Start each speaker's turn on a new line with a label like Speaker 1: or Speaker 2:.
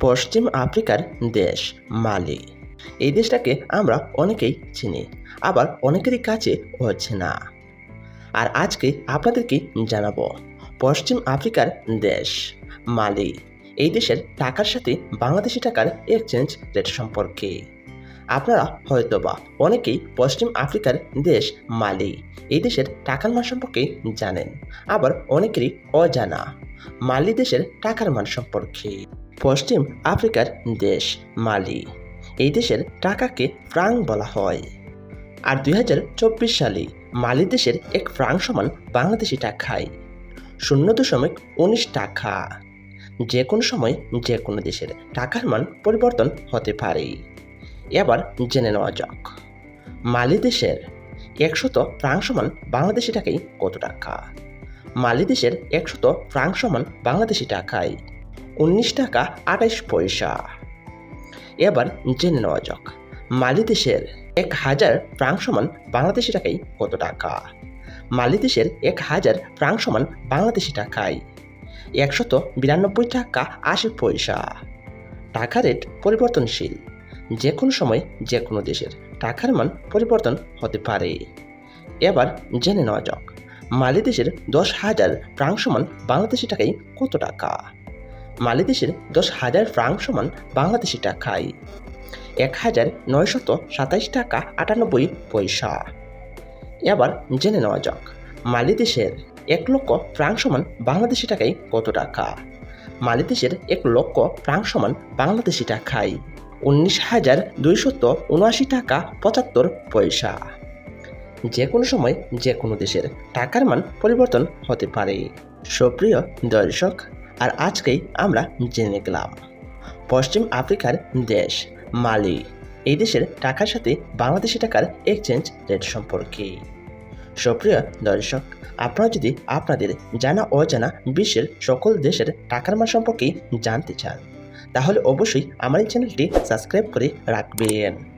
Speaker 1: পশ্চিম আফ্রিকার দেশ, মালি। এই দেশটাকে আমরা অনেকেই চিনি, আবার অনেকেরই কাছে হচ্ছে না। আর আজকে আপনাদেরকে জানাব, পশ্চিম আফ্রিকার দেশ, মালি। এই দেশের টাকার সাথে বাংলাদেশি টাকার এক্সচেঞ্জ রেট সম্পর্কে। আপনারা হয়তোবা অনেকেই পশ্চিম আফ্রিকার দেশ, মালি। এই দেশের টাকার মান সম্পর্কে জানেন, আবার অনেকেরই অজানা। মালি দেশের টাকার মান সম্পর্কে। পশ্চিম আফ্রিকার দেশ মালি। এই দেশের টাকাকে ফ্রাং বলা হয়। আর দুই হাজার চব্বিশ সালে মালি দেশের এক ফ্রাং সমান বাংলাদেশি টাকায়, শূন্য দশমিক উনিশ টাকা। যে কোনো সময় যে কোনো দেশের টাকার মান পরিবর্তন হতে পারে। এবার জেনে নেওয়া যাক, মালি দেশের একশত ফ্রাং সমান বাংলাদেশি টাকায় কত টাকা? মালি দেশের একশত ফ্রাং সমান বাংলাদেশি টাকায় উনিশ টাকা আঠাইশ পয়সা। এবার জেনে নেওয়া যাক মালি দেশের এক হাজার ফ্রাং সমান বাংলাদেশি টাকায় কত টাকা? মালি দেশের এক হাজার ফ্রাং সমান বাংলাদেশি টাকায় একশত বিরানব্বই টাকা আশি পয়সা। টাকা রেট পরিবর্তনশীল। যে কোনো সময় যে কোনো দেশের টাকার মান পরিবর্তন হতে পারে। এবার জেনে নেওয়া যাক মালি দেশের দশ হাজার ফ্রাং সমান বাংলাদেশি টাকায় কত টাকা? মালি দেশের দশ হাজার ফ্রাং সমান বাংলাদেশি টাকায়। এক হাজার নয়শত সাতাইশ টাকা আটানব্বই পয়সা। এবার জেনে নেওয়া যাক মালিদেশের এক লক্ষ ফ্রাং সমান বাংলাদেশি টাকায় কত টাকা? মালিদেশের এক লক্ষ ফ্রাং সমান বাংলাদেশি টাকায় উনিশ হাজার দুইশত উনআশি টাকা পঁচাত্তর পয়সা। যে কোনো সময় যে কোনো দেশের টাকার মান পরিবর্তন হতে পারে। সুপ্রিয় দর্শক আর আজকেই আমরা জেনে গেলাম। পশ্চিম আফ্রিকার দেশ, মালি। এই দেশের টাকার সাথে বাংলাদেশি টাকার এক্সচেঞ্জ রেট সম্পর্কে। সুপ্রিয় দর্শক, আপনারা যদি আপনাদের জানা অজানা বিশ্বের সকল দেশের টাকার মান সম্পর্কে জানতে চান, তাহলে অবশ্যই আমার এই চ্যানেলটি সাবস্ক্রাইব করে রাখবেন।